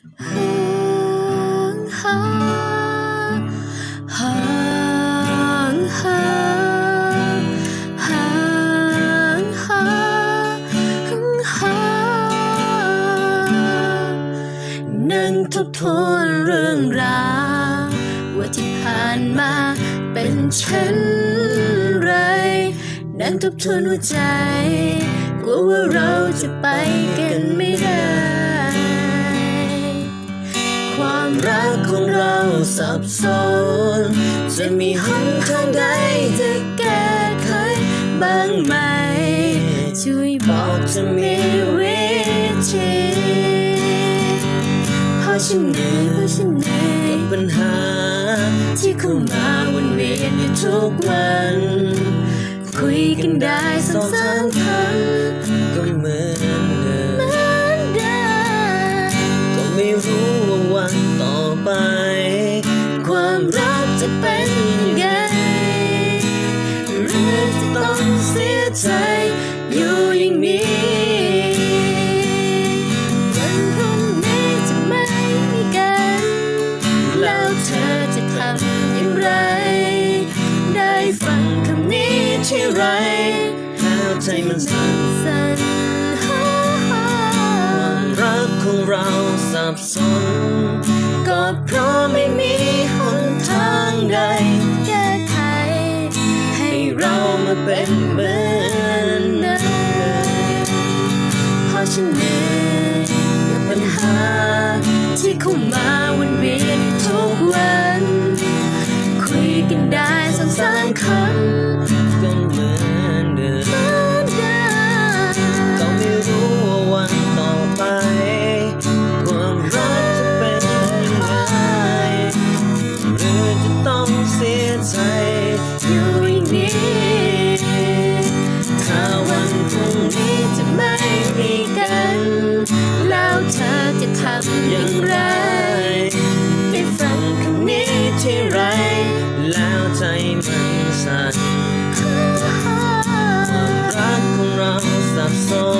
ห่างหาห่างหาห่างหาห่างหานั่งทบทวนเรื่องราวว่าที่ผ่านมาเป็นเช่นไรนั่งทบทวนหัวใจกลัวว่าเราจะไปกัน ความรักของเราสับสนจะมีหนทางใดจะแก้ไขบ้างไหม ช่วยบอกจะมีวิธีเพราะฉันเหนื่อยเพราะฉันเหนื่อยกับปัญหา ที่เข้ามาวนเวียนอยู่ทุกวัน คุยกันได้สองสามคำก็ จะเป็นยังไงหรือจะต้องเสียใจอยู่อย่างนี้วันพรุ่งนี้จะไม่มีกัน แล้วเธอจะทำอย่างไร ได้ฟังคำนี้ที่ไรแล้วใจมันสั่นสั่นความรักของเราสับสนก็เพราะไม่มี ฉันเหนื่อยกับปัญหา ที่เข้ามาวนเวียนทุกวัน คุยกันได้สองสามคำ อย่างไร ได้ฟังคำนี้ที่ไร แล้วใจมันสั่นความรักสับสน